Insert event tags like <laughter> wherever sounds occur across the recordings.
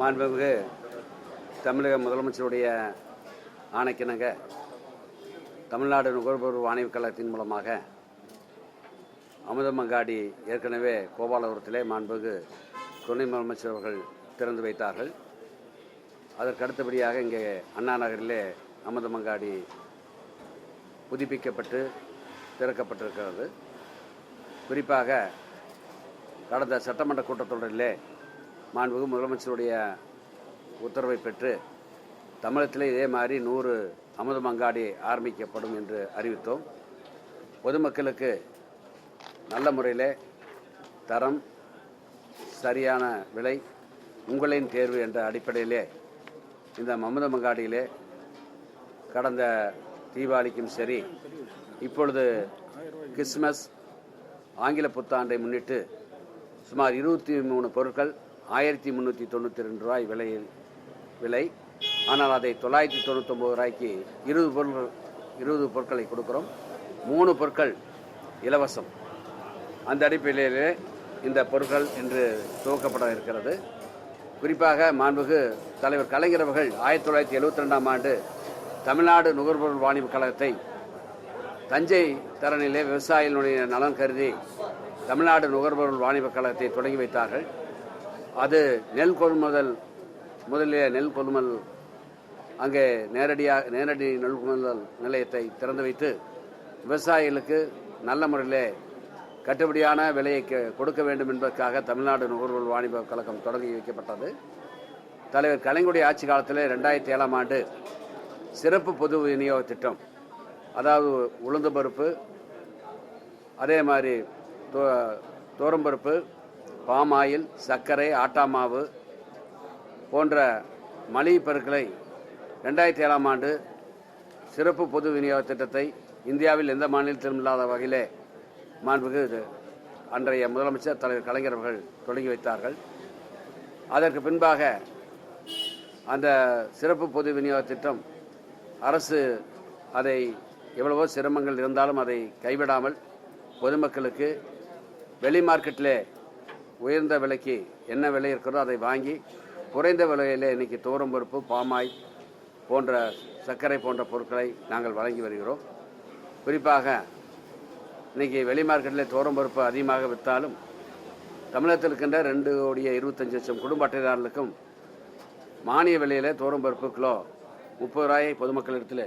மாண்புமிகு தமிழக முதலமைச்சருடைய ஆணைக்கிணங்க தமிழ்நாடு நுகர்வோர் வாணிப கழகத்தின் மூலமாக அமுதமங்காடி ஏற்கனவே கோபாலபுரத்திலே மாண்புமிகு துணை முதலமைச்சர் அவர்கள் திறந்து வைத்தார்கள். அதற்கு அடுத்தபடியாக இங்கே அண்ணா நகரிலே அமுதமங்காடி புதுப்பிக்கப்பட்டு திறக்கப்பட்டிருக்கிறது. குறிப்பாக கடந்த சட்டமன்ற கூட்டத்தொடரிலே மாண்புமிகு முதலமைச்சருடைய உத்தரவை பெற்று தமிழகத்திலே இதே மாதிரி நூறு அமுத மங்காடி ஆரம்பிக்கப்படும் என்று அறிவித்தோம். பொதுமக்களுக்கு நல்ல முறையில் தரம் சரியான விலை உங்களின் தேர்வு என்ற அடிப்படையிலே இந்த மமத மங்காடியிலே கடந்த தீபாவளிக்கும் சரி இப்பொழுது கிறிஸ்மஸ் ஆங்கில புத்தாண்டை முன்னிட்டு சுமார் இருபத்தி மூணு பொருட்கள் ஆயிரத்தி முந்நூற்றி தொண்ணூற்றி ரெண்டு ரூபாய் விலையில் விலை. ஆனால் அதை தொள்ளாயிரத்தி தொண்ணூற்றொம்பது ரூபாய்க்கு இருபது பொருட்கள் இருபது பொருட்களை கொடுக்குறோம். மூணு பொருட்கள் இலவசம். அந்த அடிப்படையிலே இந்த பொருட்கள் இன்று துவக்கப்பட இருக்கிறது. குறிப்பாக மாண்புகு தலைவர் கலைஞர் அவர்கள் ஆயிரத்தி தொள்ளாயிரத்தி எழுபத்தி ரெண்டாம் ஆண்டு தமிழ்நாடு நுகர்பொருள் வாணிப கழகத்தை தஞ்சை தரணிலே விவசாயிகளுடைய நலன் கருதி தமிழ்நாடு நுகர்பொருள் வாணிப கழகத்தை தொடங்கி வைத்தார்கள். அது நெல் கொள்முதல் முதலிய நெல் கொள்முதல் அங்கே நேரடியாக நேரடி நெல் கொள்முதல் நிலையத்தை திறந்து வைத்து விவசாயிகளுக்கு நல்ல முறையில் கட்டுப்படியான விலையை கொடுக்க வேண்டும் என்பதற்காக தமிழ்நாடு நுகர்வோர் வாணிப கழகம் தொடங்கி வைக்கப்பட்டது. தலைவர் கலைஞருடைய ஆட்சி காலத்தில் ரெண்டாயிரத்தி ஏழாம் ஆண்டு சிறப்பு பொது விநியோக திட்டம் அதாவது உளுந்து பருப்பு அதே மாதிரி தோ- பாம் ஆயில் சர்க்கரை ஆட்டா மாவு போன்ற மளிகை பொருட்களை ரெண்டாயிரத்தி ஏழாம் ஆண்டு சிறப்பு பொது விநியோக திட்டத்தை இந்தியாவில் எந்த மாநிலத்திலும் இல்லாத வகையிலே மாண்புக்கு இது அன்றைய முதலமைச்சர் தலைவர் கலைஞர் அவர்கள் தொடங்கி வைத்தார்கள். அதற்கு பின்பாக அந்த சிறப்பு பொது விநியோக திட்டம் அரசு அதை எவ்வளவோ சிரமங்கள் இருந்தாலும் அதை கைவிடாமல் பொதுமக்களுக்கு வெளி மார்க்கெட்டில் உயர்ந்த விலைக்கு என்ன விலை இருக்கிறதோ அதை வாங்கி குறைந்த விலையிலே இன்னைக்கு துவரம் பருப்பு பாமாய் போன்ற சர்க்கரை போன்ற பொருட்களை நாங்கள் வழங்கி வருகிறோம். குறிப்பாக இன்னைக்கு வெளி மார்க்கெட்டில் துவரம் பருப்பு அதிகமாக விற்றாலும் தமிழகத்தில் இருக்கின்ற ரெண்டு கோடியே இருபத்தஞ்சு லட்சம் குடும்ப அட்டைதாரர்களுக்கும் மானிய விலையில துவரம் பருப்பு கிலோ முப்பது ரூபாயை பொதுமக்களிடத்தில்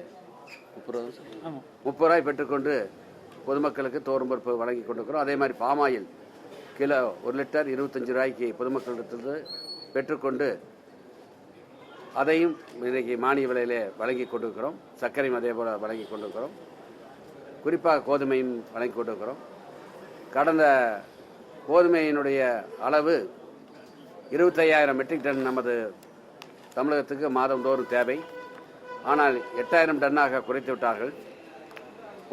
முப்பது ரூபா சார்? முப்பது ரூபாய் பெற்றுக்கொண்டு பொதுமக்களுக்கு துவரம் பருப்பு வழங்கி கொண்டிருக்கிறோம். அதே மாதிரி பாமாயில் கிலோ ஒரு லிட்டர் இருபத்தஞ்சு ரூபாய்க்கு பொதுமக்களிடத்திலிருந்து பெற்றுக்கொண்டு அதையும் இன்றைக்கு மானிய விலையிலே வழங்கி கொண்டிருக்கிறோம். சர்க்கரையும் அதே போல் வழங்கி கொண்டிருக்கிறோம். குறிப்பாக கோதுமையும் வழங்கி கொண்டிருக்கிறோம். கடந்த கோதுமையினுடைய அளவு இருபத்தையாயிரம் மெட்ரிக் டன் நமது தமிழகத்துக்கு மாதந்தோறும் தேவை. ஆனால் எட்டாயிரம் டன்னாக குறைத்து விட்டார்கள்.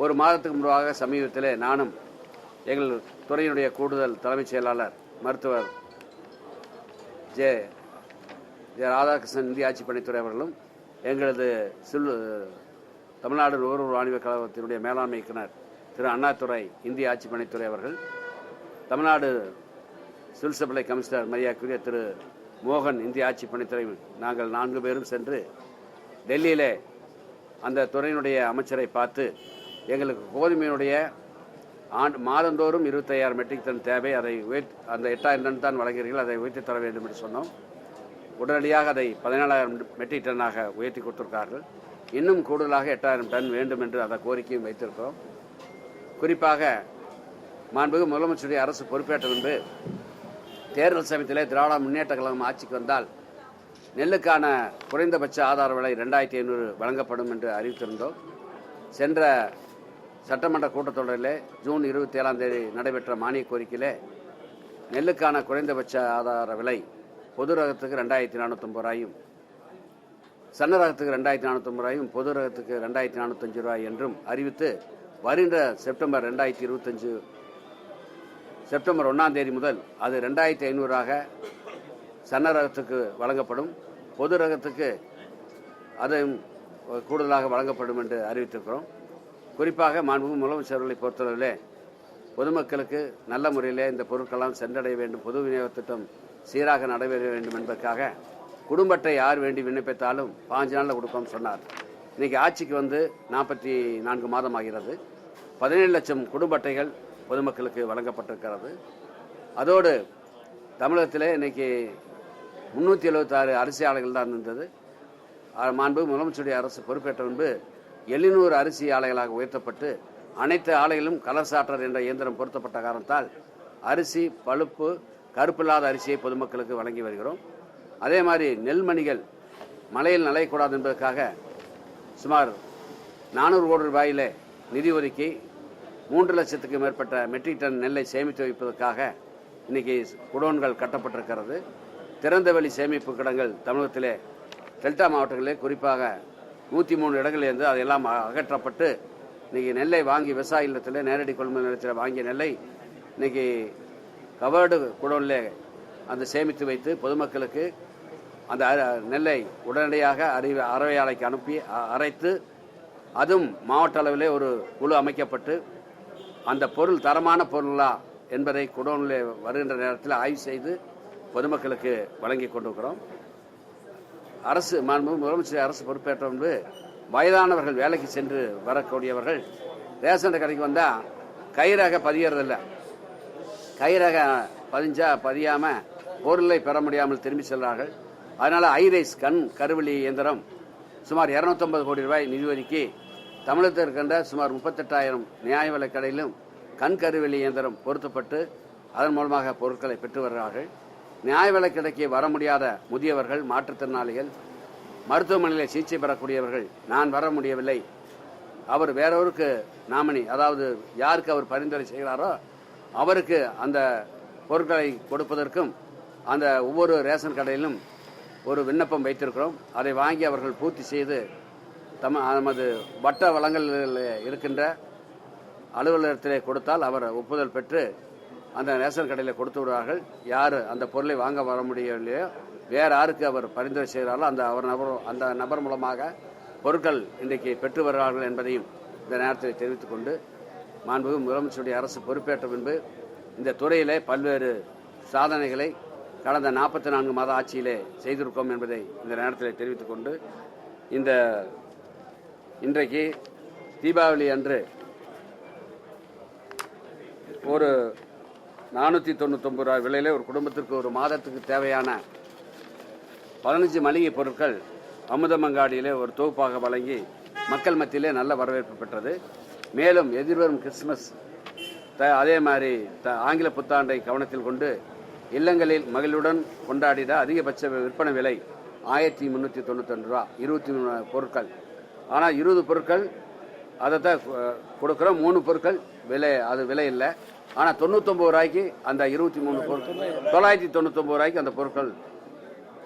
ஒரு மாதத்துக்கு முன்பாக சமீபத்தில் நானும் எங்கள் துறையினுடைய கூடுதல் தலைமைச் செயலாளர் மருத்துவர் ஜே ஜே ராதாகிருஷ்ணன் இந்திய ஆட்சி பணித்துறை அவர்களும் எங்களது சில் தமிழ்நாடு நுகர்வோர் வாணிப கழகத்தினுடைய மேலாண்மை இயக்குனர் திரு அண்ணாதுரை இந்திய ஆட்சி பணித்துறை அவர்கள் தமிழ்நாடு சிவில் சப்ளை கமிஷனர் மரியாதைக்குரிய திரு மோகன் இந்திய ஆட்சி பணித்துறை நாங்கள் நான்கு பேரும் சென்று டெல்லியிலே அந்த துறையினுடைய அமைச்சரை பார்த்து எங்களுக்கு கோதுமையினுடைய ஆண்டு மாதந்தோறும் இருபத்தையாயிரம் மெட்ரிக் டன் தேவை. அதை உயர்த்தி அந்த எட்டாயிரம் டன் தான் வழங்குகிறீர்கள். அதை உயர்த்தி தர வேண்டும் என்று சொன்னோம். உடனடியாக அதை பதினாலாயிரம் மெட்ரிக் டன்னாக உயர்த்தி கொடுத்திருக்கார்கள் இன்னும் கூடுதலாக எட்டாயிரம் டன் வேண்டும் என்று அந்த கோரிக்கையும் வைத்திருக்கிறோம். குறிப்பாக மாண்புகு முதலமைச்சருடைய அரசு பொறுப்பேற்ற பின்பு தேர்தல் சமயத்திலே திராவிட முன்னேற்ற கழகம் ஆட்சிக்கு வந்தால் நெல்லுக்கான குறைந்தபட்ச ஆதார விலை ரெண்டாயிரத்தி ஐநூறு வழங்கப்படும் என்று அறிவித்திருந்தோம். சென்ற சட்டமன்ற கூட்டத்தொடரில் ஜூன் இருபத்தி ஏழாம் தேதி நடைபெற்ற மானிய கோரிக்கையில் நெல்லுக்கான குறைந்தபட்ச ஆதார விலை பொது ரகத்துக்கு ரெண்டாயிரத்தி நானூற்றம்பது ரூபாயும் சன்ன ரகத்துக்கு ரெண்டாயிரத்தி நானூற்றம்பது ரூபாயும் பொது ரகத்துக்கு ரெண்டாயிரத்தி நானூற்றஞ்சு ரூபாய் என்றும் அறிவித்து வருகின்ற செப்டம்பர் ரெண்டாயிரத்தி இருபத்தஞ்சு செப்டம்பர் ஒன்றாம் தேதி முதல் அது ரெண்டாயிரத்தி ஐநூறாக சன்ன ரகத்துக்கு வழங்கப்படும். பொது ரகத்துக்கு அதையும் கூடுதலாக வழங்கப்படும் என்று அறிவித்திருக்கிறோம். குறிப்பாக மாண்பு முதலமைச்சர்களை அவர்களை பொறுத்தளவிலே பொதுமக்களுக்கு நல்ல முறையில் இந்த பொருட்களெல்லாம் சென்றடைய வேண்டும் பொது விநியோக திட்டம் சீராக நடைபெற வேண்டும் என்பதற்காக குடும்ப அட்டை யார் வேண்டி விண்ணப்பித்தாலும் பாஞ்சு நாளில் கொடுப்போம்னு சொன்னார். இன்னைக்கு ஆட்சிக்கு வந்து நாற்பத்தி நான்கு மாதம் ஆகிறது. பதினேழு லட்சம் குடும்ப அட்டைகள் பொதுமக்களுக்கு வழங்கப்பட்டிருக்கிறது. அதோடு தமிழகத்திலே இன்னைக்கு முன்னூற்றி எழுபத்தாறு அரசியாளர்கள் தான் இருந்தது. மாண்பு முதலமைச்சருடைய அரசு பொறுப்பேற்ற முன்பு எழுநூறு அரிசி ஆலைகளாக உயர்த்தப்பட்டு அனைத்து ஆலைகளும் கலர் சாற்றர் என்ற இயந்திரம் பொருத்தப்பட்ட காரணத்தால் அரிசி பழுப்பு கருப்பில்லாத அரிசியை பொதுமக்களுக்கு வழங்கி வருகிறோம். அதே மாதிரி நெல்மணிகள் மழையில் நலையக்கூடாது என்பதற்காக சுமார் நானூறு கோடி ரூபாயிலே நிதி ஒதுக்கி மூன்று லட்சத்துக்கு மேற்பட்ட மெட்ரிக் டன் நெல்லை சேமித்து வைப்பதற்காக இன்னைக்கு குடோன்கள் கட்டப்பட்டிருக்கிறது. திறந்தவெளி சேமிப்பு கிடங்கள் தமிழகத்திலே டெல்டா மாவட்டங்களிலே குறிப்பாக நூற்றி மூணு இடங்களிலிருந்து அதெல்லாம் அகற்றப்பட்டு இன்றைக்கி நெல்லை வாங்கி விவசாய இல்லத்தில் நேரடி கொள்முதல் நிலத்தில் வாங்கிய நெல்லை இன்றைக்கி கவர்டு குடோனில் அந்த சேமித்து வைத்து பொதுமக்களுக்கு அந்த நெல்லை உடனடியாக அறிவு அறவை ஆலைக்கு அனுப்பி அரைத்து அதுவும் மாவட்ட அளவிலே ஒரு குழு அமைக்கப்பட்டு அந்த பொருள் தரமான பொருளா என்பதை குடோனில் வருகின்ற நேரத்தில் ஆய்வு செய்து பொதுமக்களுக்கு வழங்கி கொண்டிருக்கிறோம். அரசு மாண்பு முதலமைச்சர் அரசு பொறுப்பேற்ற முன்பு வயதானவர்கள் வேலைக்கு சென்று வரக்கூடியவர்கள் ரேஷன் கடைக்கு வந்தால் கைரக பதியறதில்ல. கயிறாக பதிஞ்சா பதியாமல் பொருளை பெற முடியாமல் திரும்பி செல்கிறார்கள் அதனால் ஐரைஸ் கண் கருவெளி இயந்திரம் சுமார் 250 கோடி ரூபாய் நிதி ஒதுக்கி தமிழகத்தில் இருக்கின்ற சுமார் முப்பத்தெட்டாயிரம் நியாய விலைக் கடையிலும் கண் கருவெளி இயந்திரம் பொருத்தப்பட்டு அதன் மூலமாக பொருட்களை பெற்று வருகிறார்கள் நியாய விலைக் வர முடியாத முதியவர்கள் மாற்றுத்திறனாளிகள் மருத்துவமனையில் சிகிச்சை பெறக்கூடியவர்கள் நான் வர முடியவில்லை. அவர் வேறொருக்கு நாமினி அதாவது யாருக்கு அவர் பரிந்துரை செய்கிறாரோ அவருக்கு அந்த பொருட்களை கொடுப்பதற்கும் அந்த ஒவ்வொரு ரேஷன் கடையிலும் ஒரு விண்ணப்பம் வைத்திருக்கிறோம். அதை வாங்கி அவர்கள் பூர்த்தி செய்து தம நமது வட்ட வளங்களில் இருக்கின்ற அலுவலகத்திலே கொடுத்தால் அவர் ஒப்புதல் பெற்று அந்த ரேஷன் கடையில் கொடுத்து விடுவார்கள். யார் அந்த பொருளை வாங்க வர முடியவில்லையோ வேற யாருக்கு அவர் பரிந்துரை செய்கிறாரோ அந்த அவர் நபர் அந்த நபர் மூலமாக பொருட்கள் இன்றைக்கு பெற்று வருகிறார்கள் என்பதையும் இந்த நேரத்தில் தெரிவித்துக் கொண்டு மாண்புமிகு முதலமைச்சருடைய அரசு பொறுப்பேற்ற பின்பு இந்த துறையிலே பல்வேறு சாதனைகளை கடந்த நாற்பத்தி நான்கு மாத ஆட்சியிலே செய்திருக்கோம் என்பதை இந்த நேரத்தில் தெரிவித்துக் கொண்டு இந்த இன்றைக்கு தீபாவளி அன்று ஒரு நானூற்றி தொண்ணூத்தொம்பது ரூபாய் விலையில ஒரு குடும்பத்திற்கு ஒரு மாதத்துக்கு தேவையான பதினஞ்சு மளிகை பொருட்கள் அமுதமங்காடியிலே ஒரு தொகுப்பாக வழங்கி மக்கள் மத்தியிலே நல்ல வரவேற்பு பெற்றது. மேலும் எதிர்வரும் கிறிஸ்துமஸ் த- அதே மாதிரி த- ஆங்கில புத்தாண்டை கவனத்தில் கொண்டு இல்லங்களில் மகிழ்வுடன் கொண்டாடிட அதிகபட்ச விற்பனை விலை ஆயிரத்தி முந்நூற்றி தொண்ணூத்தொன்று ரூபா இருபத்தி மூணு பொருட்கள். ஆனால் இருபது பொருட்கள் அதை தான் கொடுக்குறோம். மூணு பொருட்கள் விலை அது விலை இல்லை. ஆனால் தொண்ணூத்தொம்பது ரூபாய்க்கு அந்த இருபத்தி மூணு பொருட்கள் தொள்ளாயிரத்தி தொண்ணூத்தொம்பது ரூபாய்க்கு அந்த பொருட்கள்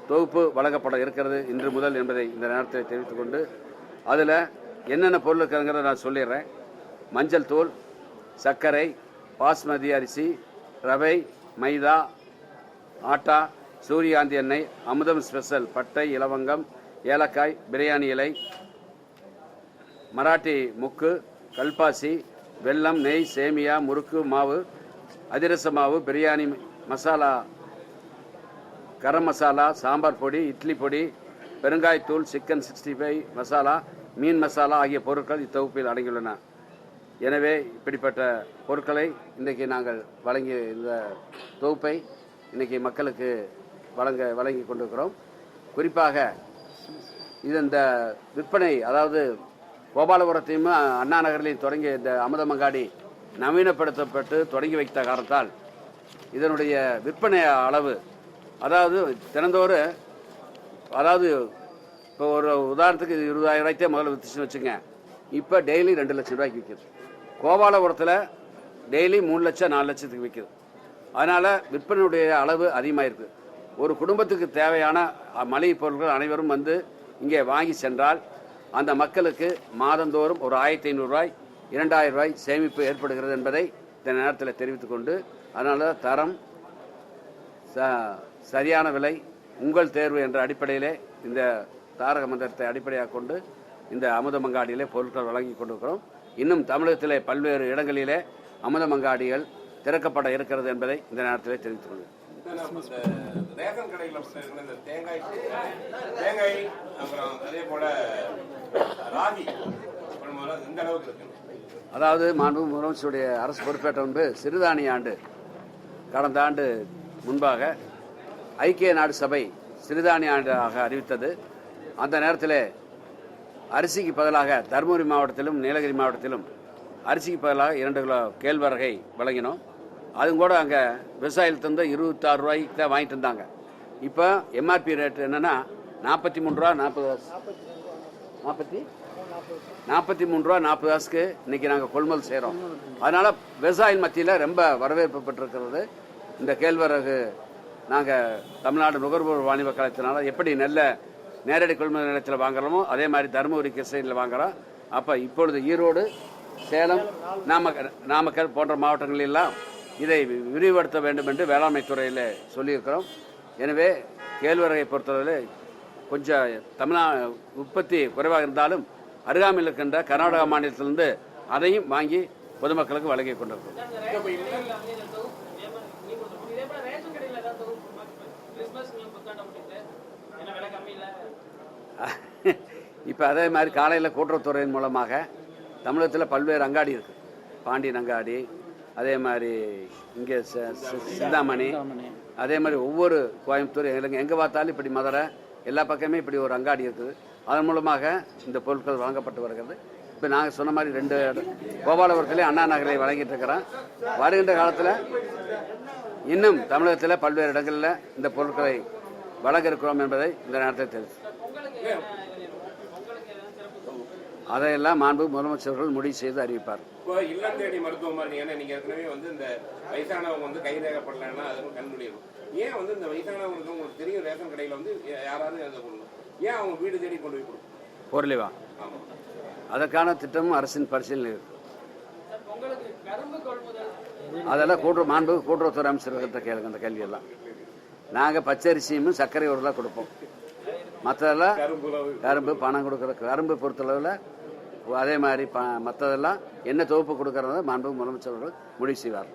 தொகுப்பு வழங்கப்பட இருக்கிறது இன்று முதல் என்பதை இந்த நேரத்தில் தெரிவித்துக் கொண்டு அதில் என்னென்ன பொருள் இருக்குங்கிறத நான் சொல்லிடுறேன். மஞ்சள் தூள் சர்க்கரை பாஸ்மதி அரிசி ரவை மைதா ஆட்டா சூரியகாந்தி எண்ணெய் அமுதம் ஸ்பெஷல் பட்டை இலவங்கம் ஏலக்காய் பிரியாணி இலை மராட்டி முக்கு கல்பாசி வெல்லம் நெய் சேமியா முறுக்கு மாவு அதிரச மாவு பிரியாணி மசாலா கரம் மசாலா சாம்பார் பொடி இட்லி பொடி பெருங்காயத்தூள் சிக்கன் சிக்ஸ்டி ஃபைவ் மசாலா மீன் மசாலா ஆகிய பொருட்கள் இத்தொகுப்பில் அடங்கியுள்ளன. எனவே இப்படிப்பட்ட பொருட்களை இன்றைக்கு நாங்கள் வழங்கிய இந்த தொகுப்பை இன்றைக்கி மக்களுக்கு வழங்க வழங்கி கொண்டிருக்கிறோம். குறிப்பாக இது இந்த விற்பனை அதாவது கோபாலபுரத்தையும் அண்ணா நகரிலையும் தொடங்கிய இந்த அமுதமங்காடி நவீனப்படுத்தப்பட்டு தொடங்கி வைத்த காரணத்தால் இதனுடைய விற்பனை அளவு அதாவது தினந்தோறும் அதாவது இப்போ ஒரு உதாரணத்துக்கு இது இருபதாயிரம் ரூபாய்க்கே முதல்ல வித்துச்சுன்னு வச்சுங்க இப்போ டெய்லி ரெண்டு லட்சம் ரூபாய்க்கு விற்கிது கோபாலபுரத்தில் டெய்லி மூணு லட்சம் நாலு லட்சத்துக்கு விற்கிது அதனால் விற்பனையுடைய அளவு அதிகமாக இருக்குது ஒரு குடும்பத்துக்கு தேவையான மளிகை பொருட்கள் அனைவரும் வந்து இங்கே வாங்கி சென்றால் அந்த மக்களுக்கு மாதந்தோறும் ஒரு ஆயிரத்தி ஐநூறுரூவாய் இரண்டாயிரம் ரூபாய் சேமிப்பு ஏற்படுகிறது என்பதை இந்த நேரத்தில் தெரிவித்துக் கொண்டு அதனால தரம் ச- சரியான விலை உங்கள் தேர்வு என்ற அடிப்படையிலே இந்த தாரக மந்திரத்தை அடிப்படையாக கொண்டு இந்த அமுதமங்காடியிலே பொருட்கள் வழங்கி கொண்டிருக்கிறோம். இன்னும் தமிழகத்திலே பல்வேறு இடங்களிலே அமுதமங்காடிகள் திறக்கப்பட இருக்கிறது என்பதை இந்த நேரத்தில் தெரிவித்துக் கொள்கிறேன். ரேஷன் கடையில் இந்த தேங்காய் தேங்காய் அப்புறம் அதே போல ராகி இந்த அளவுக்கு இருக்கு? அதாவது மாண்பு முதலமைச்சருடைய அரசு பொறுப்பேற்ற முன்பு சிறுதானிய ஆண்டு கடந்த ஆண்டு முன்பாக ஐக்கிய நாடு சபை சிறுதானிய ஆண்டாக அறிவித்தது. அந்த நேரத்தில் அரிசிக்கு பதிலாக தருமபுரி மாவட்டத்திலும் நீலகிரி மாவட்டத்திலும் அரிசிக்கு பதிலாக இரண்டு கிலோ கேழ்வரகை வழங்கினோம். அதுவும் கூட அங்கே விவசாயிகள் தந்து இருபத்தாறு ரூபாய்க்கு தான் வாங்கிட்டு இருந்தாங்க. இப்போ எம்ஆர்பி ரேட்டு என்னன்னா நாற்பத்தி மூணு ரூபா நாற்பது நாற்பத்தி நாற்பத்தி? மூணு ரூபா நாற்பது காசுக்கு இன்னைக்கு நாங்கள் கொள்முதல் செய்கிறோம் அதனால விவசாயிகள் மத்தியில் ரொம்ப வரவேற்பு பெற்றிருக்கிறது. இந்த கேழ்வரகு நாங்கள் தமிழ்நாடு நுகர்வோர் வாணிப கழகத்தினால எப்படி நெல்ல நேரடி கொள்முதல் நிலையத்தில் வாங்குறோமோ அதே மாதிரி தருமபுரி கிருஷ்ணகிரியில் வாங்குறோம். அப்போ இப்பொழுது ஈரோடு சேலம் நாமக்கல் நாமக்கல் போன்ற மாவட்டங்களெல்லாம் இதை விரிவுபடுத்த வேண்டும் என்று வேளாண்மை துறையில் சொல்லியிருக்கிறோம். எனவே கேழ்வரகை பொறுத்தவரையில் கொஞ்சம் தமிழ்நா உற்பத்தி குறைவாக இருந்தாலும் அருகாமையில் இருக்கின்ற கர்நாடகா மாநிலத்திலிருந்து அதையும் வாங்கி பொதுமக்களுக்கு வழங்கி கொண்டிருக்கிறோம். <laughs> இப்போ அதே மாதிரி காலையில் கூட்டுறவுத்துறையின் மூலமாக தமிழகத்தில் பல்வேறு அங்காடி இருக்குது பாண்டியன் அங்காடி அதே மாதிரி இங்கே சிந்தாமணி. அதே மாதிரி ஒவ்வொரு கோயம்புத்தூர் எங்க எங்கே பார்த்தாலும் இப்படி மதுரை எல்லா பக்கமே இப்படி ஒரு அங்காடி இருக்குது. அதன் மூலமாக இந்த பொருட்கள் வழங்கப்பட்டு வருகிறது. இப்போ நாங்கள் சொன்ன மாதிரி ரெண்டு கோபாலபுரத்திலே அண்ணா நகரை வழங்கிட்டு இருக்கிறோம். வருகின்ற காலத்தில் இன்னும் தமிழகத்தில் பல்வேறு இடங்களில் இந்த பொருட்களை வழங்க இருக்கிறோம் என்பதை இந்த நேரத்தில் தெரிவித்து அதையெல்லாம் மாண்பு முதலமைச்சர்கள் முடிவு செய்து அறிவிப்பார் இப்போ இல்லம் தேடி மருத்துவமனை ஏன்னா நீங்க ஏற்கனவே வந்து இந்த வயசானவங்க வந்து கைரேகப்படலைன்னா அது கண்டுபிடிக்கும் ஏன் வந்து இந்த வயசானவங்களுக்கு உங்களுக்கு தெரியும் ரேஷன் கடையில் வந்து யாராவது அதை பண்ணணும் ஏன் அவங்க வீடு தேடி கொண்டு போய் கொடுக்கணும்? பொருளிவா? அதற்கான திட்டமும் அரசின் பரிசீலனை இருக்கு. அதெல்லாம் கூட்டுறவு மாண்பு கூட்டுறவுத்துறை அமைச்சர்கிட்ட கேளுங்க அந்த கேள்வியெல்லாம் நாங்கள் பச்சரிசியும் சர்க்கரை உருளாக கொடுப்போம். மற்றதெல்லாம் கரும்பு பணம் கொடுக்குற கரும்பு பொறுத்தளவில் அதே மாதிரி ப மற்றதெல்லாம் என்ன தொகுப்பு கொடுக்கறத மாண்பு முதலமைச்சர்கள் முடிவு செய்வார்.